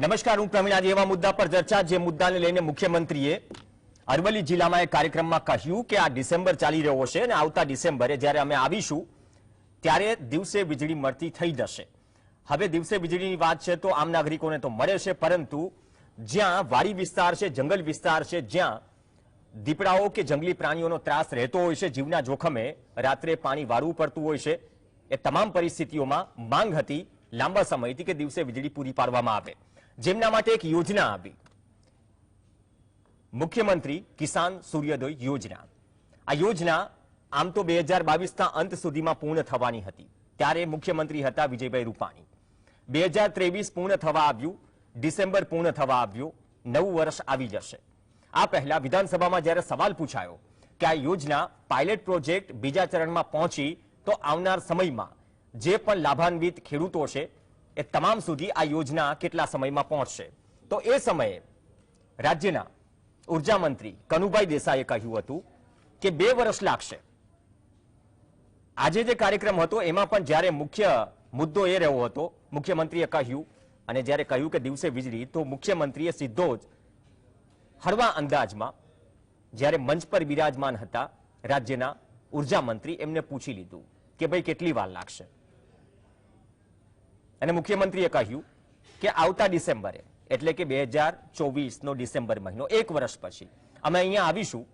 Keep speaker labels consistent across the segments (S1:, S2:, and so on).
S1: નમસ્કાર, હું પ્રવીણ. આજે એવા મુદ્દા પર ચર્ચા, જે મુદ્દાને લઈને મુખ્યમંત્રીએ અરવલ્લી જિલ્લામાં એક કાર્યક્રમમાં કહ્યું કે આ ડિસેમ્બર ચાલી રહ્યો છે અને આવતા ડિસેમ્બરે જ્યારે અમે આવીશું, ત્યારે દિવસે વીજળી મળતી થઈ જશે. હવે દિવસે વીજળીની વાત છે તો આમ નાગરિકોને તો મળે છે, પરંતુ જ્યાં વાડી વિસ્તાર છે, જંગલ વિસ્તાર છે, જ્યાં દીપડાઓ કે જંગલી પ્રાણીઓનો ત્રાસ રહેતો હોય છે, જીવના જોખમે રાત્રે પાણી વારવું પડતું હોય છે, એ તમામ પરિસ્થિતિઓમાં માંગ હતી લાંબા સમયથી કે દિવસે વીજળી પૂરી પાડવામાં આવે. જેમના માટે એક યોજના આવી. મુખ્યમંત્રી કિસાન સૂર્યોદય યોજના. આ યોજના આમ તો બે હજાર બાવીસના અંત સુધીમાં પૂર્ણ થવાની હતી. ત્યારે મુખ્યમંત્રી હતા વિજયભાઈ રૂપાણી. બે હજાર ત્રેવીસ પૂર્ણ થવા આવ્યું, ડિસેમ્બર પૂર્ણ થવા આવ્યું, નવું વર્ષ આવી જશે. આ પહેલા વિધાનસભામાં જ્યારે સવાલ પૂછાયો કે આ યોજના પાયલટ પ્રોજેક્ટ બીજા ચરણમાં પહોંચી તો આવનાર સમયમાં જે પણ લાભાન્વિત ખેડૂતો છે એ તમામ સુધી આ યોજના કેટલા સમયમાં પહોંચશે? તો એ સમયે રાજ્યના ઊર્જા મંત્રી કનુભાઈ દેસાઈએ કહ્યું હતું કે બે વર્ષ લાગશે. આજે જે કાર્યક્રમ હતો, એમાં પણ જ્યારે મુખ્ય મુદ્દો એ રહ્યો હતો, મુખ્યમંત્રીએ કહ્યું અને જ્યારે કહ્યું કે દિવસે વીજળી, તો મુખ્યમંત્રીએ સીધો જ હળવા અંદાજમાં જ્યારે મંચ પર બિરાજમાન હતા રાજ્યના ઊર્જા મંત્રી, એમને પૂછી લીધું કે ભાઈ કેટલી વાર લાગશે? અને મુખ્યમંત્રીએ કહ્યું કે આવતા ડિસેમ્બરે, એટલે કે બે હજાર ચોવીસનો ડિસેમ્બર મહિનો, એક વર્ષ પછી, અમે અહીંયા આવીશું.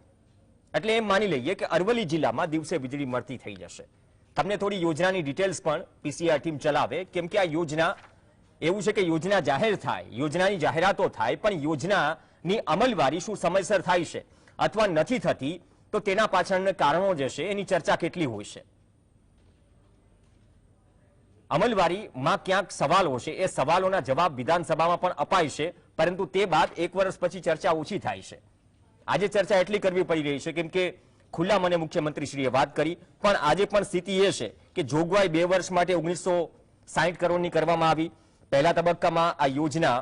S1: એટલે એમ માની લઈએ કે અરવલ્લી જિલ્લામાં દિવસે વીજળી મળતી થઈ જશે. તમને થોડી યોજનાની ડિટેલ્સ પણ પીસીઆર ટીમ ચલાવે, કેમ કે આ યોજના, એવું છે કે યોજના જાહેર થાય, યોજનાની જાહેરાતો થાય, પણ યોજનાની અમલવારી શું સમયસર થાય છે, અથવા નથી થતી, તો તેના પાછળના કારણો જે છે, એની ચર્ચા કેટલી હોય છે. અમલવારીમાં ક્યાંક સવાલો છે. એ સવાલોના જવાબ વિધાનસભામાં પણ અપાય છે. પરંતુ તે બાદ એક વર્ષ પછી ચર્ચા ઓછી થાય છે. આજે ચર્ચા એટલી કરવી પડી રહી છે કેમ કે ખુલ્લા મને મુખ્યમંત્રીશ્રીએ વાત કરી. પણ આજે પણ સ્થિતિ એ છે કે જોગવાઈ બે વર્ષ માટે ઓગણીસો સાહીઠ કરોડની કરવામાં આવી. પહેલા તબક્કામાં આ યોજના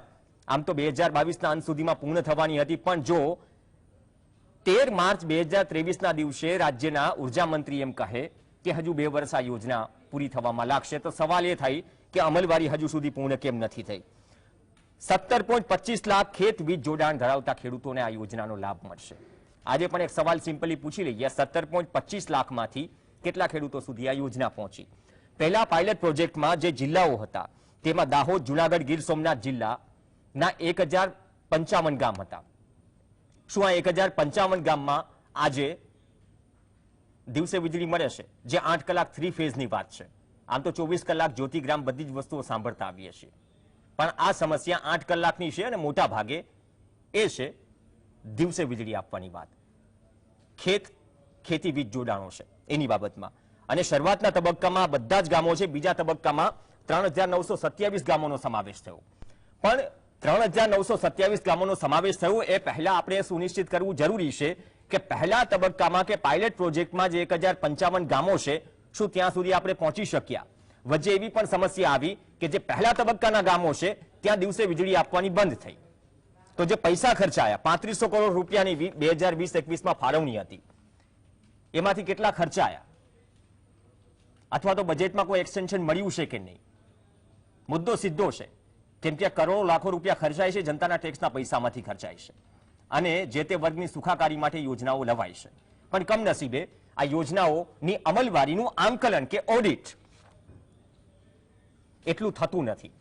S1: આમ તો બે હજાર બાવીસના અંત સુધીમાં પૂર્ણ થવાની હતી. પણ જો તેર માર્ચ બે હજાર ત્રેવીસના દિવસે રાજ્યના ઊર્જા મંત્રી એમ કહે કે હજુ બે વર્ષ આ યોજના પૂરી થવામાં લાગશે. તો સવાલ એ થાય કે અમલવારી હજુ સુધી પૂર્ણ કેમ નથી થઈ? સત્તર પોઈન્ટ પચીસ લાખ ખેત વીજ જોડાણ ધરાવતા ખેડૂતોને આ યોજનાનો લાભ મળશે. આજે પણ એક સવાલ સિમ્પલી પૂછી લઈએ. સત્તર પોઈન્ટ પચીસ લાખમાંથી કેટલા ખેડૂતો સુધી આ યોજના પહોંચી? પહેલા પાયલટ પ્રોજેક્ટમાં જે જિલ્લાઓ હતા, તેમાં દાહોદ, જુનાગઢ, ગીર સોમનાથ જિલ્લાના એક હજાર પંચાવન ગામ હતા. શું આ એક હજાર પંચાવન ગામમાં આજે દિવસે વીજળી મળે છે, જે આઠ કલાક થ્રી ફેઝની વાત છે. આમ તો ચોવીસ કલાક જ્યોતિગ્રામ બધી જ વસ્તુઓ સાંભળતા આવીએ છીએ. પણ આ સમસ્યા આઠ કલાકની છે અને મોટા ભાગે એ છે દિવસે વીજળી આપવાની વાત. ખેત, ખેતી વીજ જોડાણો છે, એની બાબતમાં. અને શરૂઆતના તબક્કામાં બધા જ ગામો છે, બીજા તબક્કામાં ત્રણ હજાર નવસો સત્યાવીસ ગામોનો સમાવેશ થયો. પણ ત્રણ હજાર નવસો સત્યાવીસ ગામોનો સમાવેશ થયો એ પહેલા આપણે સુનિશ્ચિત કરવું જરૂરી છે કે પહેલા તબક્કામાં કે પાયલટ પ્રોજેક્ટમાં જે એક ગામો છે, શું ત્યાં સુધી આપણે પહોંચી શક્યા? વચ્ચે એવી પણ સમસ્યા આવી કે જે પહેલા તબક્કાના ગામો છે, ત્યાં દિવસે વીજળી આપવાની બંધ થઈ. તો જે પૈસા ખર્ચાયા, પાંત્રીસો કરોડ રૂપિયાની બે હજાર વીસ એકવીસમાં ફાળવણી હતી. એમાંથી કેટલા ખર્ચાયા? અથવા તો બજેટમાં કોઈ એક્સટેન્શન મળ્યું છે કે નહીં? મુદ્દો સીધો છે. કેમ કે કરોડો લાખો રૂપિયા ખર્ચાય છે, જનતાના ટેક્સના પૈસામાંથી ખર્ચાય છે. અને જે તે વર્ગની સુખાકારી માટે યોજનાઓ લવાય છે. પણ કમનસીબે આ યોજનાઓની અમલવારીનું આંકલન કે ઓડિટ એટલું થતું નથી.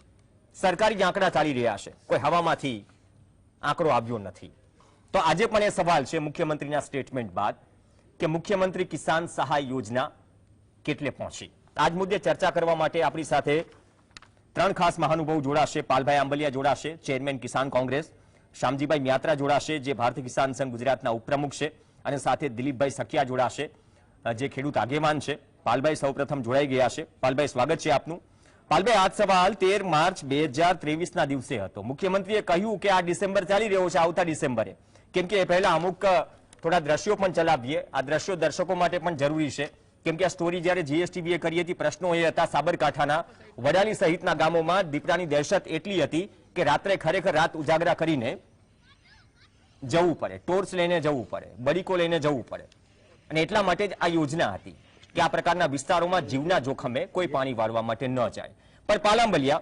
S1: સરકારી આંકડા ચાલી રહ્યા છે. કોઈ હવામાંથી આંકડો આવ્યો નથી. તો આજે પણ એ સવાલ છે મુખ્યમંત્રીના સ્ટેટમેન્ટ બાદ કે મુખ્યમંત્રી કિસાન સહાય યોજના કેટલે પહોંચી? આજ મુદ્દે ચર્ચા કરવા માટે આપણી સાથે ત્રણ ખાસ મહાનુભાવ જોડાશે. પાલભાઈ આંબલિયા જોડાશે, ચેરમેન કિસાન કોંગ્રેસ શામજીભાઈ મ્યાત્રા જોડાશે, જે ભારતીય કિસાન સંઘ ગુજરાતના ઉપપ્રમુખ છે, અને સાથે દિલીપભાઈ સખિયા જોડાશે જે ખેડૂત આગેવાન છે. પાલભાઈ સૌપ્રથમ જોડાઈ ગયા છે. પાલભાઈ, સ્વાગત છે આપનું. પાલભાઈ, આજ સવાલ તેર માર્ચ બે હજાર ત્રેવીસના દિવસે હતો. મુખ્યમંત્રીએ કહ્યું કે આ ડિસેમ્બર ચાલી રહ્યો છે, આવતા ડિસેમ્બરે. કેમ કે એ પહેલા અમુક થોડા દ્રશ્યો પણ ચલાવીએ. આ દ્રશ્યો દર્શકો માટે પણ જરૂરી છે. કેમ કે આ સ્ટોરી જ્યારે જીએસટીબીએ કરી હતી, પ્રશ્નો એ હતા સાબરકાંઠાના. વડાલી સહિતના ગામોમાં દીપડાની દહેશત એટલી હતી કે રાત્રે ખરેખર રાત ઉજાગરા કરીને જવું પડે, ટોર્ચ લઈને જવું પડે બરીકો લઈને જવું પડે. અને એટલા માટે જ આ યોજના હતી કે આ પ્રકારના વિસ્તારોમાં જીવના જોખમે કોઈ પાણી વાળવા માટે ન જાય. પણ પાલાંબલિયા,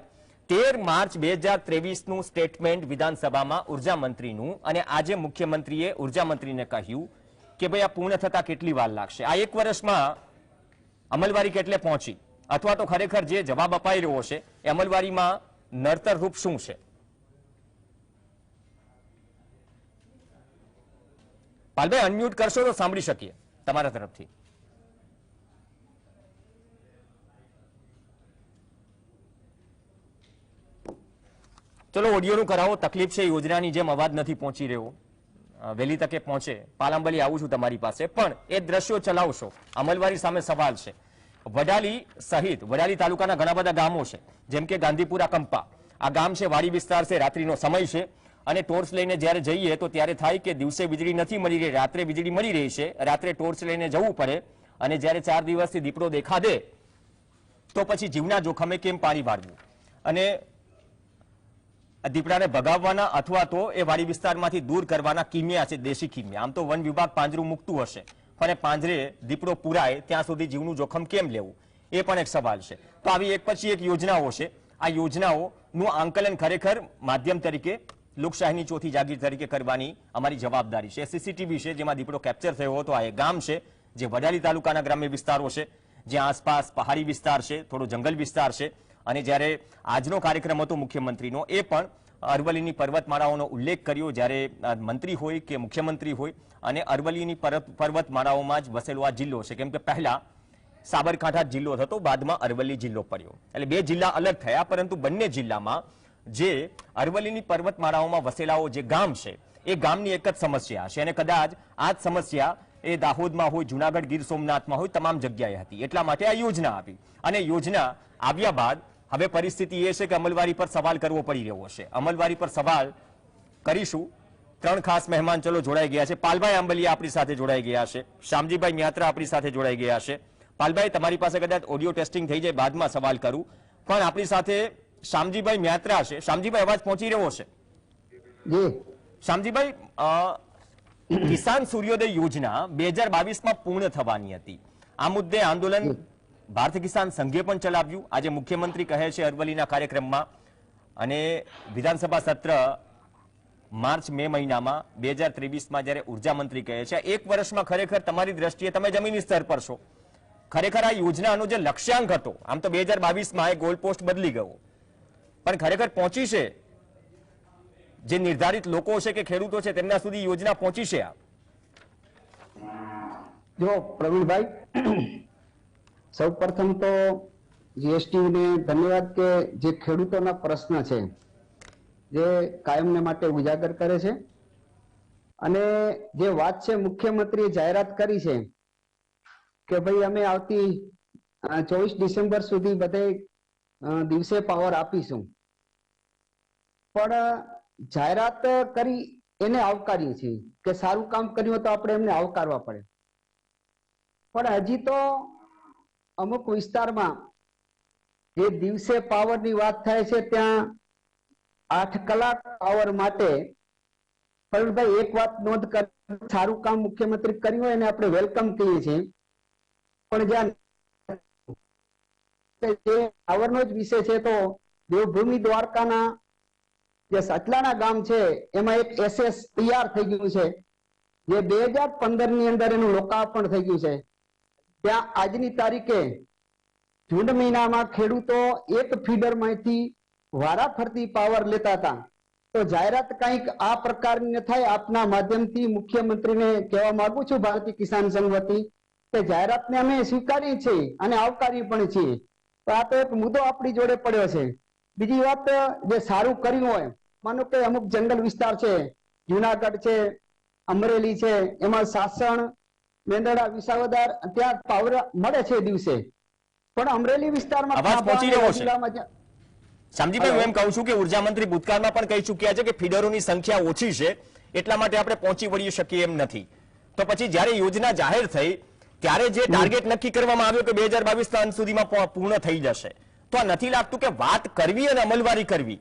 S1: તેર માર્ચ બે હજાર ત્રેવીસનું સ્ટેટમેન્ટ વિધાનસભામાં ઊર્જા મંત્રીનું અને આજે મુખ્યમંત્રીએ ઊર્જા મંત્રીને કહ્યું કે ભાઈ આ પૂર્ણ થતા કેટલી વાર લાગશે? આ એક વર્ષમાં અમલવારી કેટલે પહોંચી? અથવા તો ખરેખર જે જવાબ અપાઈ રહ્યો છે એ અમલવારીમાં નડતર રૂપ શું છે? પાલભાઈ અનમ્યુટ કરશો તો સાંભળી શકીએ તમારા તરફથી. ચલો, ઓડિયોનું કરાવો. તકલીફ છે, યોજનાની જેમ અવાજ નથી પહોંચી રહ્યો. વહેલી તકે પહોંચે. પાલાંબલી આવું છું તમારી પાસે. પણ એ દ્રશ્યો ચલાવશો. અમલવારી સામે સવાલ છે. વડાલી સહિત, વડાલી તાલુકાના ઘણા બધા ગામો છે. જેમ કે ગાંધીપુરા કંપા. આ ગામ છે, વાડી વિસ્તાર છે, રાત્રિનો સમય છે. અને ટોર્ચ લઈને જ્યારે જઈએ તો ત્યારે થાય કે દિવસે વીજળી નથી મળી રહી, રાત્રે વીજળી મળી રહી છે. રાત્રે ટોર્ચ લઈને જવું પડે અને જ્યારે ચાર દિવસથી દીપડો દેખા દે, તો પછી જીવના જોખમે કેમ પાણી વાળવું? અને દીપડાને ભગાવવાના અથવા તો એ વાડી વિસ્તારમાંથી દૂર કરવાના કિમિયા છે, દેશી કિમિયા. આમ તો વન વિભાગ પાંજરું મૂકતું હશે. એ પાંજરે દીપડો પુરાય ત્યાં સુધી જીવનું જોખમ કેમ લેવું? એ પણ એક સવાલ છે. તો આવી એક પછી એક યોજનાઓ છે. આ યોજનાઓનું આંકલન ખરેખર માધ્યમ તરીકે, લોકશાહીની ચોથી જાગીર તરીકે કરવાની અમારી જવાબદારી છે. સીસીટીવી છે, જેમાં દીપડો કેપ્ચર થયો હતો. આ એક ગામ છે, જે વડાલી તાલુકાના ગ્રામ્ય વિસ્તારો છે જ્યાં આસપાસ પહાડી વિસ્તાર છે, થોડો જંગલ વિસ્તાર છે. અને જ્યારે આજનો કાર્યક્રમ હતો મુખ્યમંત્રીનો, એ પણ અરવલ્લીની પર્વતમાળાઓનો ઉલ્લેખ કર્યો જ્યારે મંત્રી હોય કે મુખ્યમંત્રી હોય, અને અરવલ્લીની પર્વતમાળાઓમાં જ વસેલો આ જિલ્લો છે. કેમ કે પહેલા સાબરકાંઠા જિલ્લો થતો બાદમાં અરવલ્લી જિલ્લો પડ્યો. એટલે બે જિલ્લા અલગ થયા, પરંતુ બંને જિલ્લામાં જે અરવલ્લીની પર્વતમાળાઓમાં વસેલાઓ જે ગામ છે, એ ગામની એક જ સમસ્યા છે. અને કદાચ આ જ સમસ્યા એ દાહોદમાં હોય, જુનાગઢ ગીર સોમનાથમાં હોય, તમામ જગ્યાએ હતી. એટલા માટે આ યોજના આવી. અને યોજના આવ્યા બાદ હવે પરિસ્થિતિ એ છે કે અમલવારી પર સવાલ કરવો પડી રહ્યો છે. અમલવારી પર સવાલ કરીશું. ત્રણ ખાસ મહેમાન ચલો જોડાઈ ગયા છે. પાલભાઈ આંબલિયા આપણી સાથે જોડાઈ ગયા છે. શ્યામજીભાઈ મ્યાત્રા આપણી સાથે જોડાઈ ગયા છે. પાલભાઈ તમારી પાસે કદાચ ઓડિયો ટેસ્ટિંગ થઈ જાય બાદમાં સવાલ કરું. પણ આપણી સાથે શ્યામજીભાઈ મ્યાત્રા છે. શ્યામજીભાઈ અવાજ પહોંચી રહ્યો છે? શામજીભાઈ કિસાન સૂર્યોદય યોજના બે હજાર બાવીસમાં પૂર્ણ થવાની હતી. આ મુદ્દે આંદોલન ભારતીય કિસાન સંઘે પણ ચલાવ્યું. આજે મુખ્યમંત્રી કહે છે અરવલ્લીના કાર્યક્રમમાં. અને વિધાનસભા સત્ર માર્ચ મે મહિનામાં બે હજાર ત્રેવીસમાં જ્યારે ઊર્જા મંત્રી કહે છે, એક વર્ષમાં ખરેખર તમારી દ્રષ્ટિએ તમે જમીની સ્તર પર છો. ખરેખર આ યોજનાનો જે લક્ષ્યાંક હતો, આમ તો બે હજાર બાવીસમાં એ ગોલપોસ્ટ બદલી ગયો. પણ ખરેખર પહોંચી છે? જે નિર્ધારિત લોકો છે કે ખેડૂતો છે, તેમના સુધી યોજના પહોંચી છે આ?
S2: જો પ્રવીણભાઈ સૌ પ્રથમ તો જીએસટી ને ધન્યવાદ કે જે ખેડૂતોના પ્રશ્ન છે, જે કાયમને માટે ઉજાગર કરે છે. અને જે વાત છે, મુખ્યમંત્રીએ જાહેરાત કરી છે કે ભાઈ અમે આવતી ચોવીસ ડિસેમ્બર સુધી બધે દિવસે પાવર આપીશું. પણ, જાહેરાત કરી એને આવકારીએ છીએ કે સારું કામ કર્યું તો આપણે એમને આવકારવા પડે. પણ હજી તો અમુક વિસ્તારમાં જે દિવસે પાવરની વાત થાય છે, ત્યાં આઠ કલાક પાવર માટે પ્રવીણભાઈ એક વાત નોંધ કર, સારું કામ મુખ્યમંત્રી કર્યું હોય એને આપણે વેલકમ કહીએ છીએ. પણ જ્યાં જે પાવરનો જ વિષય છે, તો દેવભૂમિ દ્વારકાના જે સટલાના ગામ છે, એમાં એક એસએસ તૈયાર થઈ ગયું છે. જે બે હજાર પંદરની અંદર એનું લોકાર્પણ થઈ ગયું છે. ત્યાં આજની તારીખે જૂન મહિનામાં ખેડૂતો એક ફીડરમાંથી વારાફરતી પાવર લેતા હતા. તો જાહેરાત કંઈક આ પ્રકારની થાય આપના માધ્યમથી મુખ્યમંત્રીને કહેવા માંગુ છું, ભારતીય કિસાન સંઘ વતી, કે જાહેરાતને અમે સ્વીકારીએ છીએ અને આવકારી પણ છીએ. તો આ તો એક મુદ્દો આપણી જોડે પડ્યો છે. બીજી વાત, જે સારું કર્યું હોય, માનો કે અમુક જંગલ વિસ્તાર છે, જુનાગઢ છે, અમરેલી છે, એમાં સાસણ મેંદરડા વિસાવદર ત્યાં પાવર મળે છે દિવસે. પણ અમરેલી વિસ્તારમાં
S1: અવાજ પહોંચી રહ્યો છે. શામજીભાઈ હું એમ કહું છું કે ઊર્જા મંત્રી ભૂતકાળમાં પણ કહી ચૂક્યા છે કે ફીડરોની સંખ્યા ઓછી છે એટલા માટે આપણે પહોંચી વળી શકીએ એમ નથી. તો પછી જ્યારે યોજના જાહેર થઈ ત્યારે જે ટાર્ગેટ નક્કી કરવામાં આવ્યો કે બે હજાર બાવીસ અંત સુધીમાં પૂર્ણ થઈ જશે. તો આ નથી લાગતું કે વાત કરવી અને અમલવારી કરવી.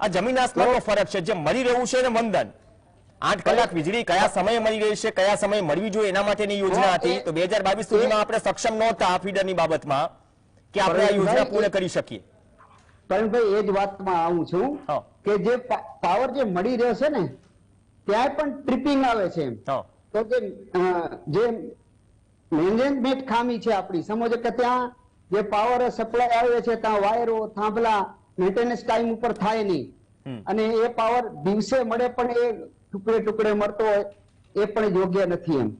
S1: આ જમીન આસમાનનો ફરક છે. જે મળી રહ્યું છે ને વંદન. આઠ કલાક વીજળી કયા સમયે મળી રહી છે કયા સમયે મળવી જોઈએ એના માટેની યોજના હતી. તો બે સુધીમાં આપણે સક્ષમ નહોતા આ ફીડરની બાબતમાં કે આપણે આ યોજના પૂર્ણ કરી શકીએ.
S2: પ્રવીણભાઈ એ જ વાતમાં આવું છું કે જે પાવર જે મળી રહ્યો છે ને ત્યાં પણ ટ્રીપિંગ આવે છે તો કે જે મેનેજમેન્ટ ખામી છે આપણી સમજો કે ત્યાં જે પાવર સપ્લાય આવે છે ત્યાં વાયરો થાંભલા મેન્ટેનન્સ ટાઈમ ઉપર થાય નહીં. અને એ પાવર દિવસે મળે પણ એ ટુકડે ટુકડે મળતો હોય એ પણ યોગ્ય નથી એમ.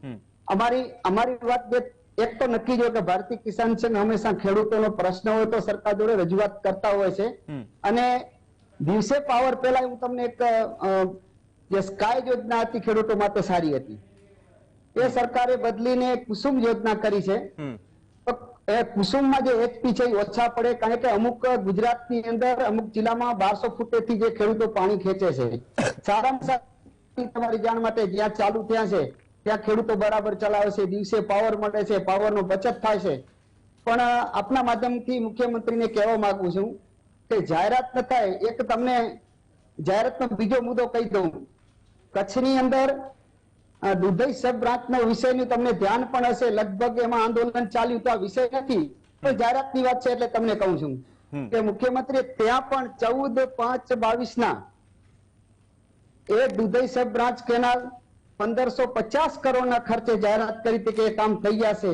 S2: અમારી અમારી વાત જે એક તો નક્કી જો કે ભારતીય કિસાન સંઘ હંમેશા ખેડૂતોનો પ્રશ્ન હોય તો સરકાર જોડે રજૂઆત કરતા હોય છે. અને દિવસે પાવર પહેલા હું તમને એક જે સ્કાય યોજના હતી ખેડૂતો માટે સારી હતી. એ સરકારે બદલીને કુસુમ યોજના કરી છે. તો એ કુસુમમાં જે એચપી છે એ ઓછા પડે કારણ કે અમુક ગુજરાતની અંદર અમુક જિલ્લામાં બારસો ફૂટેથી જે ખેડૂતો પાણી ખેંચે છે. સારામાં સારી તમારી જાણ માટે જ્યાં ચાલુ થયા છે ત્યાં ખેડૂતો બરાબર ચલાવે છે. દિવસે પાવર મળે છે પાવરનો બચત થાય છે. પણ આપના માધ્યમથી મુખ્યમંત્રીને કહેવા માંગુ છું કે જાહેરાત ન થાય. એક તમને જાહેરાતનો બીજો મુદ્દો કહી દઉં. કચ્છની અંદર દુધઈ સબ બ્રાન્ચનો વિષયનું તમને ધ્યાન પણ હશે. લગભગ એમાં આંદોલન ચાલ્યું તો આ વિષય નથી. પણ જાહેરાતની વાત છે એટલે તમને કહું છું કે મુખ્યમંત્રી ત્યાં પણ ચૌદ પાંચ બાવીસ ના એ દુધઈ સબ બ્રાન્ચ કેનાલ પંદરસો પચાસ કરોડના ખર્ચે જાહેરાત કરી હતી કે એ કામ થઈ જશે.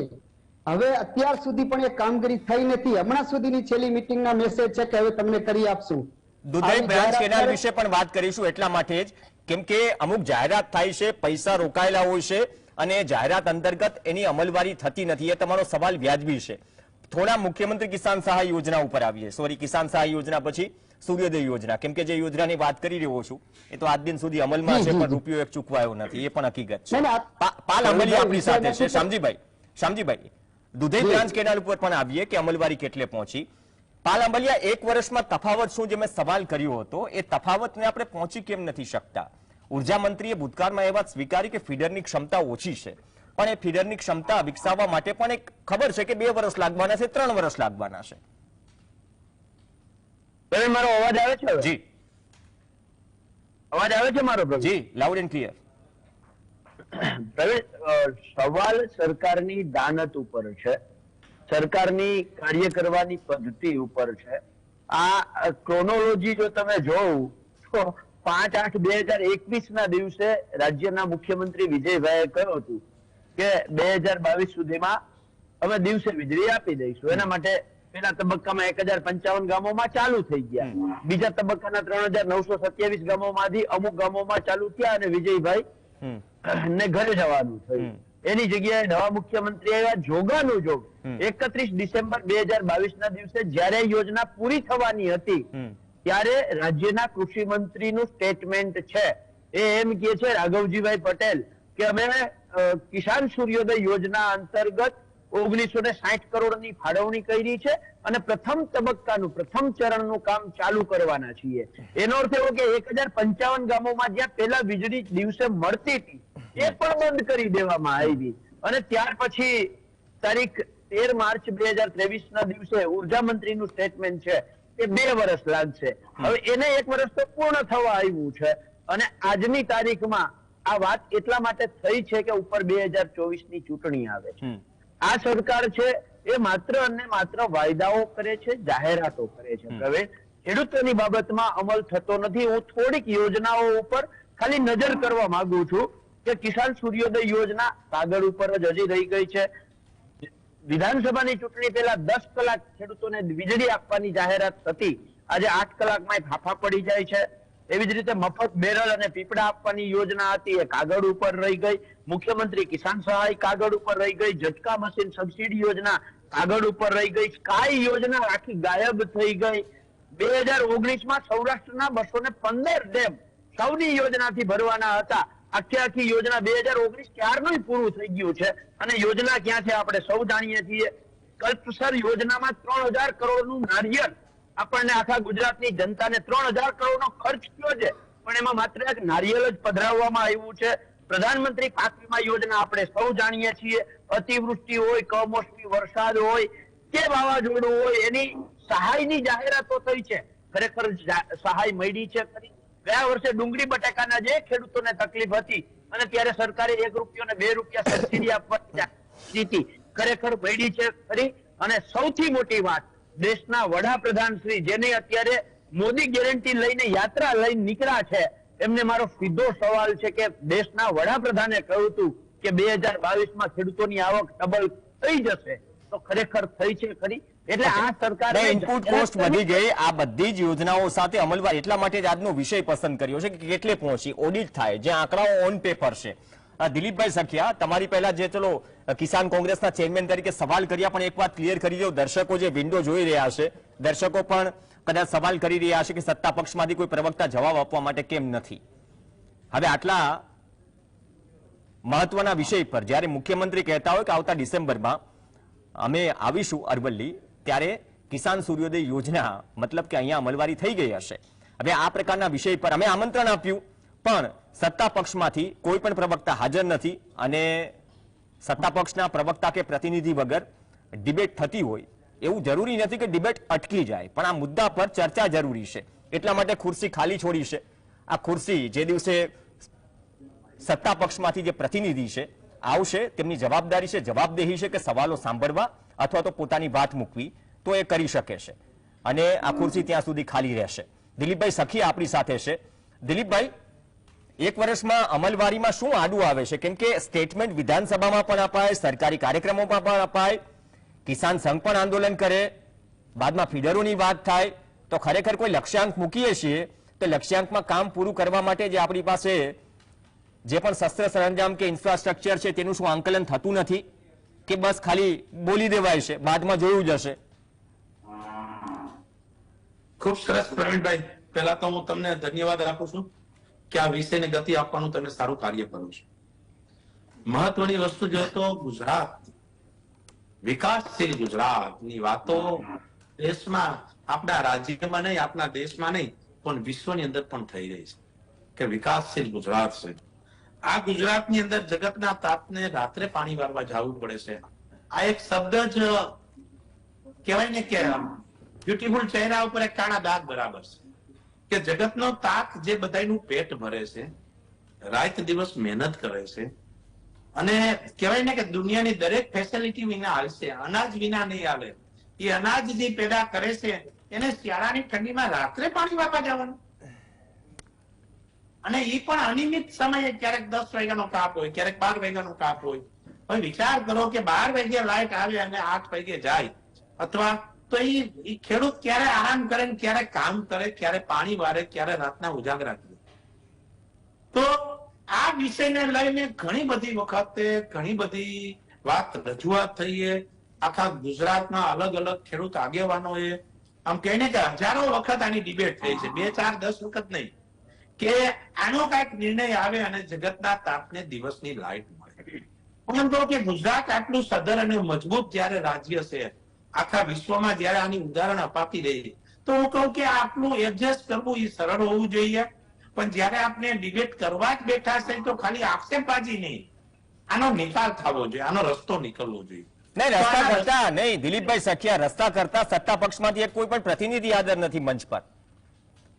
S2: હવે અત્યાર સુધી પણ એ કામગીરી થઈ નથી. હમણાં સુધીની છેલ્લી મિટિંગના મેસેજ છે કે હવે તમને કરી આપશું.
S1: દુધઈ બ્રાન્ચ કેનાલ વિશે પણ વાત કરીશું એટલા માટે જ કેમ કે અમુક જાહેરાત થાય છે પૈસા રોકાયેલા હોય છે અને જાહેરાત અંતર્ગત એની અમલવારી થતી નથી. એ તમારો સવાલ વ્યાજબી છે. થોડા મુખ્યમંત્રી કિસાન સહાય યોજના ઉપર આવીએ. સોરી કિસાન સહાય યોજના પછી સૂર્યોદય યોજના. કેમ કે જે યોજનાની વાત કરી રહ્યો છું એ તો આજ દિન સુધી અમલમાં છે પણ રૂપિયો એક ચૂકવાયો નથી એ પણ હકીકત છે. પાલ અમલી આપણી સાથે છે. શામજીભાઈ શામજીભાઈ દુધઈ બ્રાન્ચ કેનાલ ઉપર પણ આવીએ કે અમલવારી કેટલે પહોંચી. પાલ અંબલિયા એક વર્ષમાં તફાવત શું જે મેં સવાલ કર્યો હતો એ તફાવતને આપણે પહોંચી કેમ નથી શકતા? ઊર્જા મંત્રીએ ભૂતકાળમાં એ વાત સ્વીકારી કે ફીડરની ક્ષમતા ઓછી છે. પણ એ ફીડરની ક્ષમતા વિકસાવવા માટે પણ એક ખબર છે કે બે વર્ષ લાગવાના છે ત્રણ વર્ષ લાગવાના છે.
S3: પ્રવીણ મારો અવાજ આવે છે
S1: જી.
S3: અવાજ આવે છે મારો
S1: જી લાઉડ એન્ડ ક્લિયર
S3: પ્રવીણ સવાલ સરકારની દાનત ઉપર છે. સરકારની કાર્ય કરવાની પદ્ધતિ ઉપર છે. આ ક્રોનોલોજી જો તમે જોવ તો પાંચ આઠ બે હજાર એકવીસ ના દિવસે રાજ્યના મુખ્યમંત્રી વિજયભાઈએ કહ્યું હતું કે બે હજાર બાવીસ સુધીમાં અમે દિવસે વીજળી આપી દઈશું. એના માટે પેલા તબક્કામાં એક હજાર પંચાવન ગામોમાં ચાલુ થઈ ગયા. બીજા તબક્કાના ત્રણ હજાર નવસો સત્યાવીસ ગામોમાંથી અમુક ગામોમાં ચાલુ થયા અને વિજયભાઈ ને ઘરે જવાનું થયું. એની જગ્યાએ નવા મુખ્યમંત્રી આવ્યા જોગાનું જોગ. એકત્રીસ ડિસેમ્બર બે હજાર બાવીસ ના દિવસે જયારે યોજના પૂરી થવાની હતી ત્યારે રાજ્યના કૃષિ મંત્રીનું સ્ટેટમેન્ટ છે. એ એમ કે છે રાઘવજીભાઈ પટેલ કે અમે કિસાન સૂર્યોદય યોજના અંતર્ગત ઓગણીસો ને સાઠ કરોડની ફાળવણી કરી છે અને પ્રથમ તબક્કાનું, પ્રથમ ચરણનું કામ ચાલુ કરવાના છીએ. એનો અર્થ એવો કે એક હજાર પંચાવન ગામોમાં જ્યાં પેલા વીજળી દિવસે મળતી હતી, એ પણ બંધ કરી દેવામાં આવી. અને ત્યાર પછી તારીખ તેર માર્ચ બે હજાર ત્રેવીસ ના દિવસે ઊર્જા મંત્રીનું સ્ટેટમેન્ટ છે, એ બે વર્ષ લાગશે. હવે એને એક વર્ષ તો પૂર્ણ થવા આવ્યું છે. અને આજની તારીખમાં આ વાત એટલા માટે થઈ છે કે ઉપર બે હજાર ચોવીસની ચૂંટણી આવે છે. આ સરકાર છે એ માત્ર અને માત્ર વાયદાઓ કરે છે જાહેરાતો કરે છે. હવે ખેડૂતોની બાબતમાં અમલ થતો નથી. હું થોડીક યોજનાઓ ઉપર ખાલી નજર કરવા માંગુ છું કે કિસાન સૂર્યોદય યોજના કાગળ ઉપર જ હજી રહી ગઈ છે. વિધાનસભાની ચૂંટણી પહેલા દસ કલાક ખેડૂતોને વીજળી આપવાની જાહેરાત હતી આજે આઠ કલાકમાં ફાફા પડી જાય છે. એવી જ રીતે મફત બેરલ અને પીપળા આપવાની યોજના હતી. એ કાગળ ઉપર રહી ગઈ. મુખ્યમંત્રી કિસાન સહાય કાગળ ઉપર રહી ગઈ. ઝટકા મશીન સબસિડી યોજના કાગળ ઉપર રહી ગઈ. સ્કાય યોજના આખી ગાયબ થઈ ગઈ. બે હજાર ઓગણીસમાં સૌરાષ્ટ્રના બસો ને પંદર ડેમ સૌની યોજનાથી ભરવાના હતા. આખી આખી યોજના બે હજાર ઓગણીસ ક્યારનું પૂરું થઈ ગયું છે. અને યોજના ક્યાં છે આપણે સૌ જાણીએ છીએ? કલ્પસર યોજનામાં ત્રણ હજાર કરોડનું નારિયેળ આપણને આખા ગુજરાતની જનતાને ત્રણ હજાર કરોડનો ખર્ચ થયો છે. પણ એમાં માત્ર એક નારિયેલ જ પધરાવવામાં આવ્યું છે. પ્રધાનમંત્રી પાક વીમા યોજના આપણે સૌ જાણીએ છીએ. અતિવૃષ્ટિ હોય, કમોસમી વરસાદ હોય, કે વાવાઝોડું હોય, એની સહાયની જાહેરાતો થઈ છે. ખરેખર સહાય મળી છે ખરી. ગયા વર્ષે ડુંગળી બટાકાના જે ખેડૂતોને તકલીફ હતી, અને ત્યારે સરકારે એક રૂપિયો ને બે રૂપિયા સબસિડી આપવાની કરી ખરેખર મળી છે ખરી. અને સૌથી મોટી વાત દેશના વડાપ્રધાન શ્રી જેને અત્યારે મોદી ગેરંટી લઈને યાત્રા લઈને નીકળ્યા છે એમને મારો સીધો સવાલ છે કે દેશના વડાપ્રધાને કહ્યું હતું કે બે હજાર બાવીસમાં ખેડૂતોની આવક ડબલ થઈ જશે. તો ખરેખર થઈ છે ખરી? એટલે આ સરકાર
S1: ઇનપુટ કોસ્ટ વધી ગઈ. આ બધી જ યોજનાઓ સાથે અમલવાર. એટલા માટે જ આજનો વિષય પસંદ કર્યો છે કે કેટલે પહોંચી? ઓડિટ થાય. જે આંકડાઓ ઓન પેપર છે. દિલીપભાઈ સખિયા, તમારી પહેલા જે ચલો કિસાન કોંગ્રેસના ચેરમેન તરીકે સવાલ કર્યા, પણ એક વાત ક્લિયર કરી દો. દર્શકો જે વિન્ડો જોઈ રહ્યા છે દર્શકો પણ કદાચ સવાલ કરી રહ્યા છે કે સત્તા પક્ષમાંથી કોઈ પ્રવક્તા જવાબ આપવા માટે કેમ નથી. હવે આટલા મહત્વના વિષય પર, જ્યારે મુખ્યમંત્રી કહેતા હોય કે આવતા ડિસેમ્બરમાં અમે આવીશું અરવલ્લી, ત્યારે કિસાન સૂર્યોદય યોજના, મતલબ કે અહીંયા અમલવારી થઈ ગઈ હશે. હવે આ પ્રકારના વિષય પર અમે આમંત્રણ આપ્યું. પણ સત્તા પક્ષમાંથી કોઈ પણ પ્રવક્તા હાજર નથી અને સત્તા પક્ષના પ્રવક્તા કે પ્રતિનિધિ વગર ડિબેટ થતી હોય, એવું જરૂરી નથી કે ડિબેટ અટકી જાય, પણ આ મુદ્દા પર ચર્ચા જરૂરી છે. એટલા માટે ખુરશી ખાલી છોડી છે. આ ખુરશી જે દિવસે સત્તા પક્ષમાંથી જે પ્રતિનિધિ છે, આવશે, તેમની જવાબદારી છે, જવાબદેહી છે કે સવાલો સાંભળવા અથવા તો પોતાની વાત મૂકવી, તો એ કરી શકે છે. અને આ ખુરશી ત્યાં સુધી ખાલી રહેશે. દિલીપભાઈ સખી આપણી સાથે છે. દિલીપભાઈ એક વર્ષમાં અમલવારીમાં શું આડું આવે છે? કેમ કે સ્ટેટમેન્ટ વિધાનસભામાં પણ અપાય, સરકારી કાર્યક્રમોમાં પણ અપાય, કિસાન સંઘ પણ આંદોલન કરે, બાદમાં ફીડરોની વાત થાય, તો ખરેખર કોઈ લક્ષ્યાંક મૂકીએ છીએ, તો લક્ષ્યાંકમાં કામ પૂરું કરવા માટે જે આપણી પાસે જે પણ શસ્ત્ર સરંજામ કે ઇન્ફ્રાસ્ટ્રક્ચર છે, તેનું શું આંકલન થતું નથી? કે બસ ખાલી બોલી દેવાય છે, બાદમાં જોયું જશે
S4: ખૂબ સરસ પ્રવીણભાઈ, પહેલા તો હું તમને ધન્યવાદ આપું છું. કે આ વિષયને ગતિ આપવાનું તમે સારું કાર્ય કરો છો. મહત્વની વસ્તુ જો તો ગુજરાત વિકાસશીલ ગુજરાતની વાતો દેશમાં, આપણા રાજ્યમાં નહીં, આપણા દેશમાં નહીં, પણ વિશ્વની અંદર પણ થઈ રહી છે. કે વિકાસશીલ ગુજરાત છે. આ ગુજરાતની અંદર જગતના તાપને રાત્રે પાણી વારવા જવું પડે છે. આ એક શબ્દ જ કહેવાય ને કે, બ્યુટીફુલ ચહેરા ઉપર એક કાણા દાગ બરાબર છે. કે જગતનો તાત જે બધાનું પેટ ભરે છે, રાત દિવસ મહેનત કરે છે, અને કહેવાય ને કે દુનિયાની દરેક ફેસિલિટી વિના હાલશે અનાજ વિના નહીં હાલે એ અનાજ જે પેદા કરે છે, એને શિયાળાની ઠંડીમાં રાત્રે પાણી વાપા જવાનું. અને એ પણ અનિયમિત સમયે ક્યારેક દસ વાગ્યાનો કાપ હોય, ક્યારેક બાર વાગ્યાનો કાપ હોય. હવે વિચાર કરો કે બાર વાગ્યા લાઈટ આવે અને આઠ વાગે જાય, અથવા તો એ ખેડૂત ક્યારે આરામ કરે ક્યારે કામ કરે, ક્યારે પાણી વારે, ક્યારે રાતના ઉજાગરા કરે તો આ વિષયને લઈને ઘણી બધી વખતે ઘણી બધી વાત રજૂઆત થઈ આખા ગુજરાતના અલગ અલગ ખેડૂત આગેવાનોએ આમ કહીને કે હજારો વખત આની ડિબેટ થઈ છે. બે, ચાર, દસ વખત નહીં. કે આનો કંઈક નિર્ણય આવે અને જગતના તાપને દિવસની લાઈટ મળે. પરંતુ કે ગુજરાત આટલું સદર અને મજબૂત જ્યારે રાજ્ય છે આખા વિશ્વમાં જયારે આની ઉદાહરણ અપાતી રહી તો હું કહું કે આપનું એડજસ્ટ કરવું એ સરળ હોવું જોઈએ. પણ જયારે આપણે ડિબેટ કરવા જ બેઠા છે તો ખાલી આક્ષેપબાજી નહીં. આનો નિકાલ થવો જોઈએ આનો રસ્તો નીકળવો જોઈએ.
S1: નહીં રસ્તા કરતા નહીં દિલીપભાઈ સખિયા રસ્તા કરતા સત્તા પક્ષમાંથી એક કોઈ પણ પ્રતિનિધિ હાજર નથી મંચ પર.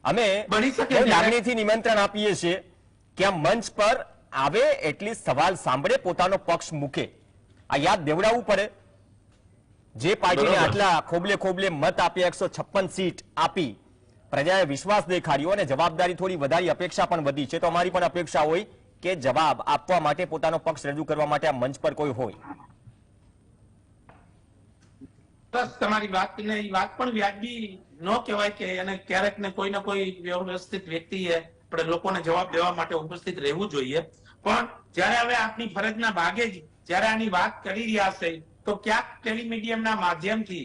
S1: અમે લાગણીથી નિમંત્રણ આપીએ છીએ કે આ મંચ પર આવે એટલી સવાલ સાંભળે પોતાનો પક્ષ મૂકે. આ યાદ દેવડાવવું પડે. જે પાર્ટીને આટલા ખોબલે ખોબલે મત આપી એકસો સીટ આપી પ્રજાએ વિશ્વાસ દેખાડ્યો અને જવાબદારી થોડી વધારી અપેક્ષા પણ વધી છે. તો અમારી પણ અપેક્ષા હોય કે જવાબ આપવા માટે પોતાનો પક્ષ રજૂ કરવા માટે આ મંચ પર કોઈ હોય.
S4: બસ તમારી વાત ને એ વાત પણ વ્યાજબી ન કહેવાય કે એને ક્યારેક ને કોઈ ના કોઈ વ્યવસ્થિત વ્યક્તિએ આપણે લોકોને જવાબ દેવા માટે ઉપસ્થિત રહેવું જોઈએ. પણ જ્યારે હવે આપની ફરજના ભાગે જ જ્યારે આની વાત કરી રહ્યા છે તો ક્યાંક ટેલિમીડિયમના માધ્યમથી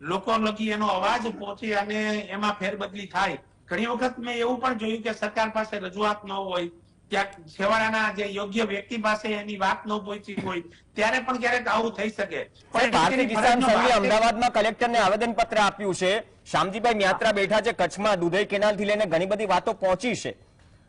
S4: લોકો લગી એનો અવાજ પહોંચે અને એમાં ફેરબદલી થાય. ઘણી વખત મેં એવું પણ જોયું કે સરકાર પાસે રજૂઆત ન હોય ક્યાંક છેવાડાના જે યોગ્ય વ્યક્તિ પાસે એની વાત ન પહોંચી હોય ત્યારે પણ ક્યારેક આવું થઈ શકે.
S1: પણ ભારતીય કિસાન સંઘે અમદાવાદમાં કલેક્ટરને આવેદનપત્ર આપ્યું છે. શામજીભાઈ મ્યાત્રા બેઠા છે કચ્છમાં દુધઈ કેનાલથી લઈને ઘણી બધી વાતો પહોંચી છે.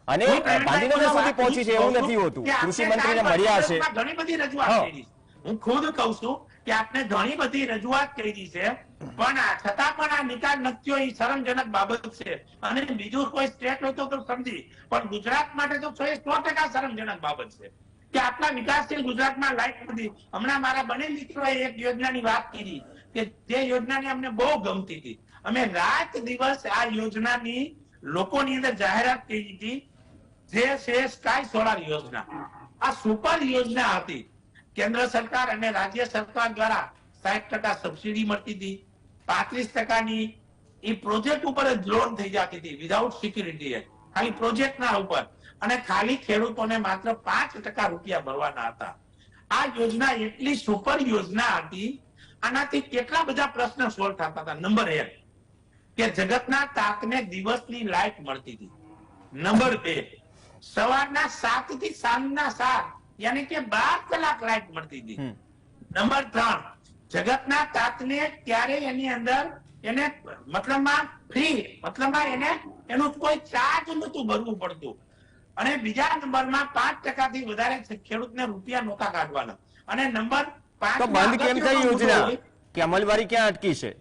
S1: અને ગાંધીનગર સુધી પહોંચી છે એવું નથી હોતું. કૃષિ મંત્રીને મળ્યા છે.
S4: ઘણી બધી રજૂઆત
S1: હા.
S4: ખુદ કહું છું કે આપને ઘણી બધી રજૂઆત કરી છે, પણ છતાં પણ આ નિકાલ નક્યો એ શરમજનક બાબત છે. અને બીજું કોઈ સ્ટેટ હોય તો સમજી, પણ ગુજરાત માટે તો સો ટકા શરમજનક બાબત છે. કે આટલા વિકાસશીલ ગુજરાતમાં લાઈટ નથી. હમણાં મારા બંને મિત્રોએ એક યોજનાની વાત કરી કે જે યોજનાની અમને બહુ ગમતી હતી. અમે રાત દિવસ આ યોજનાની લોકોની અંદર જાહેરાત કરી હતી. જે છે સ્કાય સોલાર યોજના. આ સુપર યોજના હતી. કેન્દ્ર સરકાર અને રાજ્ય સરકાર દ્વારા સાહીઠ ટકા સબસિડી મળતી હતી. પાંત્રીસ ટકાની એ પ્રોજેક્ટ ઉપર જ લોન થઈ જતી હતી વિધાઉટ સિક્યુરિટી ખાલી પ્રોજેક્ટ ના ઉપર. અને ખાલી ખેડૂતોને માત્ર પાંચ ટકા રૂપિયા ભરવાના હતા. આ યોજના એટલી સુપર યોજના હતી. આનાથી કેટલા બધા પ્રશ્ન સોલ્વ થતા હતા. નંબર એક, કે જગતના તાકને દિવસની લાઈટ મળતી હતી. નંબર બે, સવારના સાતથી સાંજના સાત યાની કે બાર કલાક લાઈટ મળતી હતી. નંબર ત્રણ જગતના તાતને ક્યારે એની અંદર એને મતલબમાં ફ્રી મતલબમાં એને એનું કોઈ ચાર્જ નતું ભરવું પડતું. અને બીજા નંબરમાં પાંચ ટકાથી વધારે ખેડૂતને રૂપિયા નહોતા કાઢવાના. અને નંબર પાંચ
S1: બંધ કેમ થઈ યોજના? કે અમલવારી ક્યાં અટકી છે?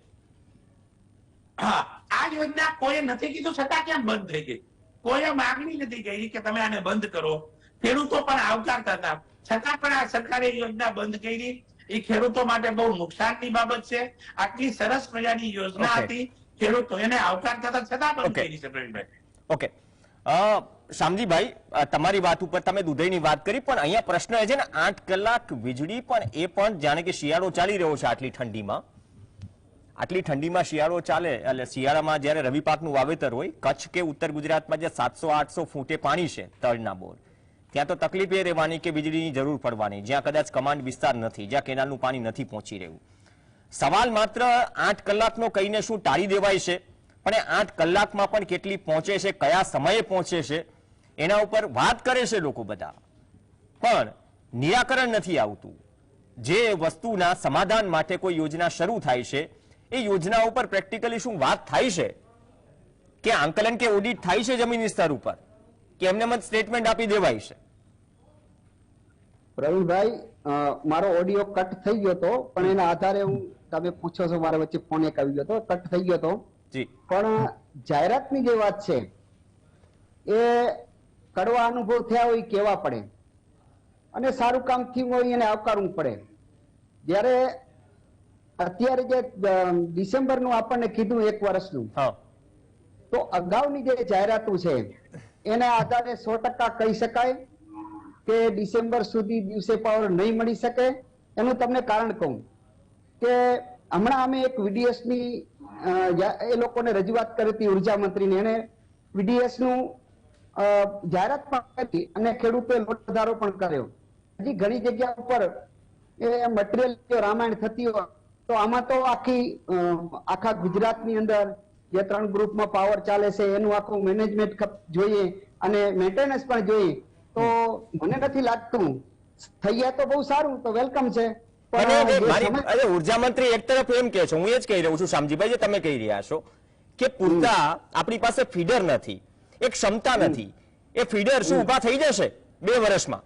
S4: હા આ યોજના કોઈ નથી કીધું છતાં ક્યાં બંધ થઈ ગઈ? કોઈએ માંગણી નથી કરી કે તમે આને બંધ કરો. ખેડૂતો પણ આવકારતા હતા. છતાં પણ આ સરકારે યોજના બંધ કરી. એ ખેડૂતો માટે બહુ નુકસાનની બાબત છે. આટલી સરસ મજાની યોજના હતી. ખેડૂતો એને આવકારતા હતા છતાં બંધ કરી છે પ્રવીણભાઈ.
S1: ઓકે શામજીભાઈ તમારી વાત ઉપર તમે દુધઈની વાત કરી પણ અહીંયા પ્રશ્ન એ છે ને આઠ કલાક વીજળી પણ એ પણ જાણે કે શિયાળો ચાલી રહ્યો છે આટલી ઠંડીમાં. આટલી ઠંડીમાં શિયાળો ચાલે એટલે શિયાળામાં જ્યારે રવિ પાકનું વાવેતર હોય કચ્છ કે ઉત્તર ગુજરાતમાં જે સાતસો આઠસો ફૂટે પાણી છે તળના બોર ત્યાં તો તકલીફ એ રહેવાની કે વીજળીની જરૂર પડવાની, જ્યાં કદાચ કમાન્ડ વિસ્તાર નથી, જ્યાં કેનાલનું પાણી નથી પહોંચી રહ્યું સવાલ માત્ર આઠ કલાકનો કહીને શું ટાળી દેવાય છે? પણ આઠ કલાકમાં પણ કેટલી પહોંચે છે, કયા સમયે પહોંચે છે, એના ઉપર વાત કરે છે લોકો બધા. પણ નિરાકરણ નથી આવતું. જે વસ્તુના સમાધાન માટે કોઈ યોજના શરૂ થાય છે, એ યોજના ઉપર પ્રેક્ટિકલી શું વાત થાય છે? કે આંકલન કે ઓડિટ થાય છે જમીન સ્તર ઉપર? કે એમને મત સ્ટેટમેન્ટ આપી દેવાય છે?
S2: પ્રવીણભાઈ મારો ઓડિયો કટ થઈ ગયો હતો પણ એના આધારે હું તમે પૂછો છો મારા વચ્ચે ફોન એક આવી ગયો હતો કટ થઈ ગયો હતો. પણ જાહેરાતની જે વાત છે એ કડવા અનુભવ થયા હોય કેવા પડે? અને સારું કામ થયું હોય એને આવકારવું પડે. જ્યારે અત્યારે જે ડિસેમ્બરનું આપણને કીધું એક વર્ષનું તો અગાઉની જે જાહેરાતો છે એના આધારે સો ટકા કહી શકાય કે ડિસેમ્બર સુધી દિવસે પાવર નહીં મળી શકે? એનું તમને કારણ કહું. કે હમણાં અમે એક VDS ની અ, જા- એ લોકોને રજૂઆત કરી હતી ઊર્જા મંત્રીને. એને વીડીએસનું જાહેરાત પણ કરી અને ખેડૂતોએ લોટ વધારો પણ કર્યો. હજી ઘણી જગ્યા ઉપર એ મટીરિયલ રામાયણ થતી હોય તો આમાં તો આખી આખા ગુજરાતની અંદર જે ત્રણ ગ્રુપમાં પાવર ચાલે છે એનું આખું મેનેજમેન્ટ જોઈએ અને મેન્ટેનન્સ પણ જોઈએ. તો મને નથી લાગતું. થઈ જાય તો બહુ સારું તો વેલકમ છે.
S1: ઊર્જા મંત્રી એક તરફ એમ કે છે હું એ જ કહી રહ્યો છું શામજીભાઈ જે તમે કહી રહ્યા છો કે પૂરતા આપણી પાસે ફીડર નથી એ ક્ષમતા નથી. એ ફીડર શું ઊભા થઈ જશે બે વર્ષમાં?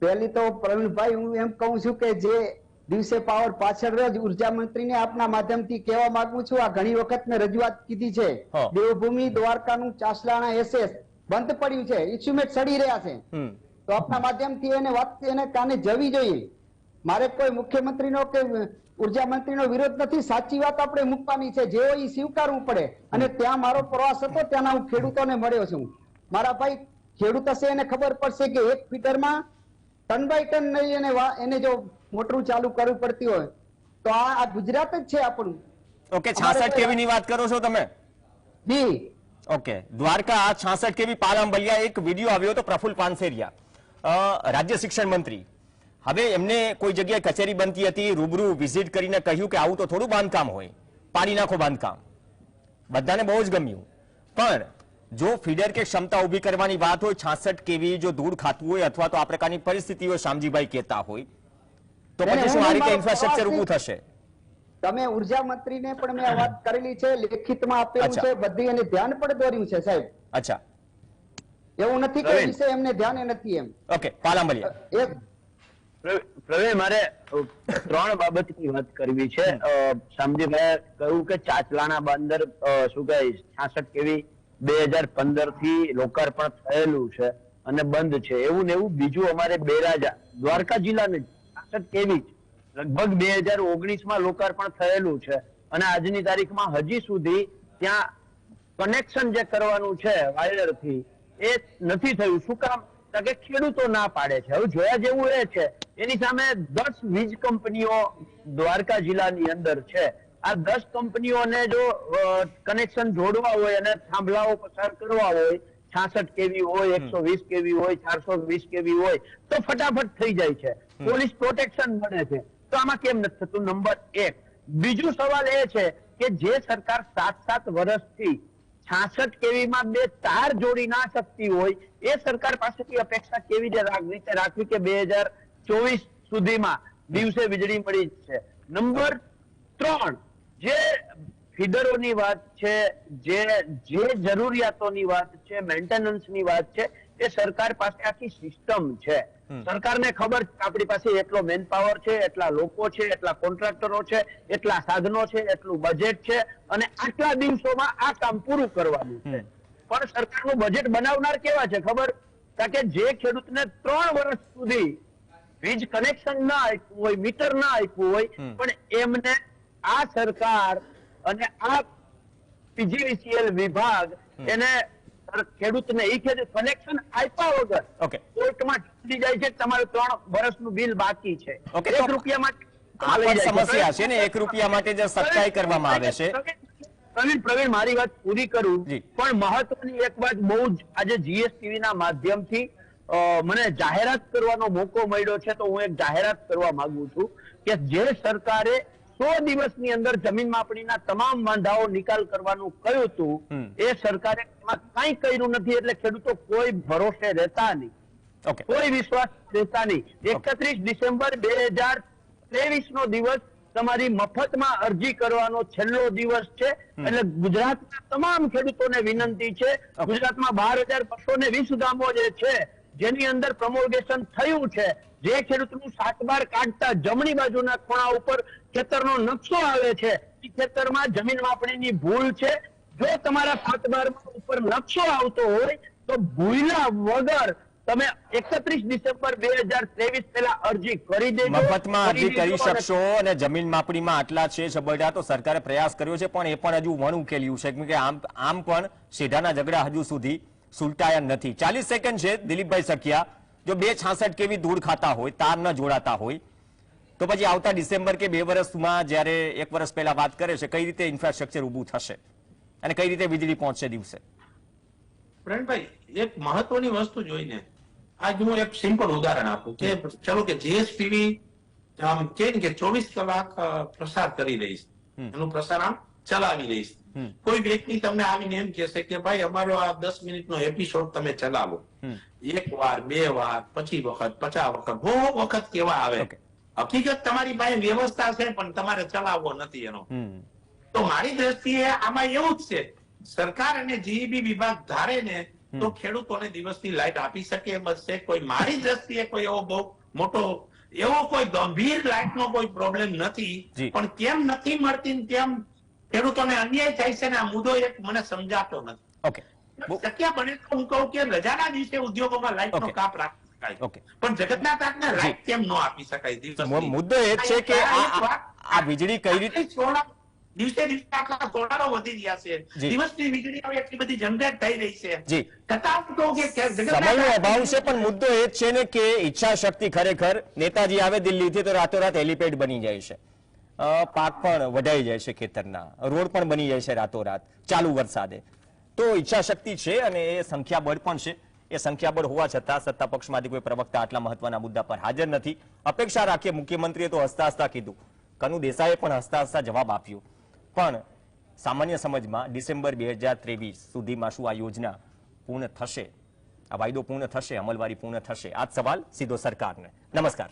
S2: પહેલી તો પ્રવીણભાઈ હું એમ કહું છું કે જે દિવસે પાવર પાછળ રોજ ઊર્જા મંત્રીને આપના માધ્યમથી કહેવા માંગુ છું આ ઘણી વખત મેં રજૂઆત કીધી છે. દેવભૂમિ દ્વારકાનું ચાસલાણા એસએસ બંધ પડ્યું છે. ઇન્સ્ટ્રુમેન્ટ સડી રહ્યા છે? તો આપના માધ્યમથી એને વાત એને કાને જવી જોઈએ? મારે કોઈ મુખ્યમંત્રીનો કે ઊર્જા મંત્રીનો વિરોધ નથી. સાચી વાત આપણે મૂકવાની છે. જે એ સ્વીકારવું પડે અને ત્યાં મારો પ્રવાસ હતો ત્યાંના હું ખેડૂતોને મળ્યો છું. મારા ભાઈ ખેડૂત હશે એને ખબર પડશે કે એક ફીટરમાં ટન બાય ટન નહીં એને એને જો મોટરું ચાલુ કરવું પડતી હોય તો આ આ ગુજરાત જ છે આપણું.
S1: ઓકે છાસઠ કેવી ની વાત કરો છો તમે?
S2: જી.
S1: ઓકે દ્વારકા છાસઠ કેવી પાલાંબલિયા એક વીડિયો આવ્યો હતો પ્રફુલ પાનસેરિયા. રાજ્ય શિક્ષણ મંત્રી. હવે એમને કોઈ જગ્યાએ કચેરી બનતી હતી રૂબરૂ વિઝિટ કરીને કહ્યું કે આવું તો થોડું બાંધકામ હોય. પાડી નાખો બાંધકામ. બધાને બહુ જ ગમ્યું. પણ જો ફીડર કે ક્ષમતા ઊભી કરવાની વાત હોય છાસઠ કેવી જો ધૂળ ખાતું હોય અથવા તો આ પ્રકારની પરિસ્થિતિઓ શામજીભાઈ કહેતા હોય તો પછી શું આ રીતે ઇન્ફ્રાસ્ટ્રક્ચર
S2: ઉભું
S1: ઊભું થશે?
S2: તમે ઊર્જા મંત્રીને પણ મેં વાત કરેલી છે લેખિતમાં આપેલું છે બધી એને ધ્યાન પણ દોર્યું છે સાહેબ.
S1: અચ્છા.
S2: એવું નથી કે વિશે એમને ધ્યાન નથી એમ.
S1: ઓકે પાલાંબલિયા
S2: એક
S3: પ્રવી- પ્રવીણ મારે ત્રણ બાબતની વાત કરવી છે. અ, કહ્યું કે ચાચલાના બંદર શું કહે છાસઠ કેવી બે હજાર પંદરથી લોકાર્પણ થયેલું છે અને બંધ છે. એવું ને એવું બીજું અમારે બેરાજા દ્વારકા જિલ્લાને છાસઠ કેવી લગભગ બે હજાર ઓગણીસમાં લોકાર્પણ થયેલું છે. અને આજની તારીખમાં હજી સુધી ત્યાં કનેક્શન જે કરવાનું છે વાયરથી એ નથી થયું. શું કામ? કે ખેડૂતો ના પાડે છે. હવે જોયા જેવું એ છે. એની સામે દસ વીજ કંપનીઓ દ્વારકા જિલ્લાની અંદર છે. આ દસ કંપનીઓને જો કનેક્શન જોડવા હોય અને થાંભલાઓ પસાર કરવા હોય છાસઠ કેવી હોય એકસો વીસ કેવી હોય ચારસો વીસ કેવી હોય તો ફટાફટ થઈ જાય છે. પોલીસ પ્રોટેક્શન મળે છે. તો આમાં કેમ નથી થતું? નંબર એક. બીજું સવાલ એ છે કે જે સરકાર સાત સાત વર્ષથી છાસઠ કેવીમાં બે તાર જોડી ના શકતી હોય, એ સરકાર પાસેથી અપેક્ષા કેવી રીતે રાખ- રીતે રાખવી કે બે હજાર ચોવીસ સુધીમાં દિવસે વીજળી મળી છે? નંબર ત્રણ. જે ફીડરોની વાત છે, જે જે જરૂરિયાતોની વાત છે, મેન્ટેનન્સની વાત છે એ સરકાર પાસે આખી સિસ્ટમ છે. સરકારને ખબર છે આપણી પાસે એટલો મેન પાવર છે એટલા લોકો છે એટલા કોન્ટ્રાક્ટરો છે એટલા સાધનો છે એટલું બજેટ છે અને આટલા દિવસોમાં આ કામ પૂરું કરવાનું છે. પણ સરકારનું બજેટ બનાવનાર કેવા છે ખબર? કે જે ખેડૂતને ત્રણ વર્ષ સુધી વીજ કનેક્શન ના આપ્યું હોય મીટર ના આપ્યું હોય પણ એમને આ સરકાર અને આ પીજીવીસીએલ વિભાગ એને ખેડૂતને એ ખેડૂત કનેક્શન આપ્યા વગર
S1: ઓકે.
S3: કોર્ટમાં ચૂકી જાય છે તમારે ત્રણ વર્ષનું બિલ બાકી છે
S1: ઓકે,
S3: એક રૂપિયામાં
S1: આ સમસ્યા છે ને એક રૂપિયા માટે જે સખ્તાઈ કરવામાં આવે છે
S3: પ્રવીણ પ્રવીણ મારી વાત પૂરી કરું. પણ મહત્વની એક વાત બહુ જ આજે જીએસટીવી ના માધ્યમથી મને જાહેરાત કરવાનો મોકો મળ્યો છે તો હું એક જાહેરાત કરવા માંગુ છું કે જે સરકારે સો દિવસની અંદર જમીન માપણીના તમામ વાંધાઓ નિકાલ કરવાનું કહ્યું હતું એ સરકારે કાંઈ કર્યું નથી એટલે ખેડૂતો કોઈ ભરોસે રહેતા નહીં. કોઈ વિશ્વાસ રહેતા નહીં. એકત્રીસ ડિસેમ્બર બે હજાર ત્રેવીસ નો દિવસ તમારી મફતમાં અરજી કરવાનો છેલ્લો દિવસ છે. એટલે ગુજરાતના તમામ ખેડૂતોને વિનંતી છે. ગુજરાતમાં બાર હજાર બસો ને વીસ ગામો જે છે જેની અંદર પ્રમોલગેશન થયું છે. જે ખેડૂતનું સાત કાઢતા જમણી બાજુના ખૂણા ઉપર ખેતરનો નકશો આવે છે. એ ખેતરમાં જમીન માપણીની ભૂલ છે. જો તમારા સાત ઉપર નકશો આવતો હોય તો ભૂલા વગર તમે એકત્રીસ ડિસેમ્બર બે હજાર ત્રેવીસ પહેલા અરજી કરી દેજો.
S1: મફતમાં અરજી કરી શકશો અને જમીન માપણીમાં આટલા છે છબરડા તો સરકારે પ્રયાસ કર્યો છે પણ એ પણ હજુ વણ ઉકેલ્યું છે કે આમ આમ પણ સીધાના ઝઘડા હજુ સુધી સુલટાયા નથી. ચાલીસ સેકન્ડ છે દિલીપભાઈ સખિયા. જો બે છાસઠ કેવી ધૂળ ખાતા હોય તાર ન જોડાતા હોય તો પછી આવતા ડિસેમ્બર કે બે વર્ષમાં જ્યારે એક વર્ષ પહેલા વાત કરે છે કઈ રીતે ઇન્ફ્રાસ્ટ્રક્ચર ઊભું થશે અને કઈ રીતે વીજળી પહોંચશે દિવસે?
S4: પ્રવીણભાઈ એક મહત્વની વસ્તુ જોઈને આજ હું એક સિમ્પલ ઉદાહરણ આપું કે ચલો કે જીએસટીવી આમ કે ચોવીસ કલાક પ્રસાર કરી રહીશ એનું પ્રસારણ ચલાવી રહી છે.
S1: હમ.
S4: કોઈ વ્યક્તિ તમને આવીને એમ કહેશે કે ભાઈ અમારો આ દસ મિનિટનો એપિસોડ તમે ચલાવો. એક વાર બે વાર પચી વખત પચાસ વખત બહુ વખત કેવા આવે? હકીકત તમારી પાસે વ્યવસ્થા છે પણ તમારે ચલાવવો નથી એનો. તો મારી દ્રષ્ટિએ આમાં એવું જ છે. સરકાર અને જીઈબી વિભાગ ધારે ને તો ખેડૂતોને દિવસની લાઈટ આપી શકે એમ છે. કોઈ મારી દ્રષ્ટિએ કોઈ એવો બહુ મોટો એવો કોઈ ગંભીર લાઈટનો કોઈ પ્રોબ્લેમ નથી. પણ કેમ નથી મળતી કેમ ખેડૂતોને અન્યાય થાય છે આ મુદ્દો એક મને સમજાતો નથી.
S1: ઓકે
S4: શક્ય બને તો હું કહું કે રજાના દિવસે ઉદ્યોગોમાં લાઈટનો
S1: Okay.
S4: કાપ રાખી શકાય. પણ જગતના તાતને લાઈટ કેમ ન આપી શકાય
S1: મુદ્દો એ છે કે આ આ- આ વીજળી કઈ રીતે
S4: દિવસે દિવસે આટલા સોલારો વધી રહ્યા છે. દિવસની વીજળી હવે એટલી બધી જનરેટ થઈ રહી છે.
S1: જી.
S4: છતાં હું કહું કે કે
S1: સમયનો અભાવ છે પણ મુદ્દો એ જ છે ને કે ઈચ્છા શક્તિ ખરેખર નેતાજી આવે દિલ્હીથી તો રાતોરાત હેલીપેડ બની જાય છે. પાક પણ વઢાઈ જાય છે ખેતરના. રોડ પણ બની જાય છે રાતોરાત. ચાલુ વરસાદે. તો ઈચ્છા શક્તિ છે અને એ સંખ્યાબળ પણ છે. એ સંખ્યાબળ હોવા છતાં સત્તા પક્ષમાંથી કોઈ પ્રવક્તા આટલા મહત્વના મુદ્દા પર હાજર નથી. અપેક્ષા રાખીએ મુખ્યમંત્રીએ તો હસતા હસતા કીધું. કનુ દેસાઈએ પણ હસતા હસતા જવાબ આપ્યો. પણ સામાન્ય સમજમાં ડિસેમ્બર બે હજાર સુધીમાં શું આ યોજના પૂર્ણ થશે? આ વાયદો પૂર્ણ થશે? અમલવારી પૂર્ણ થશે? આ સવાલ સીધો સરકારને. નમસ્કાર.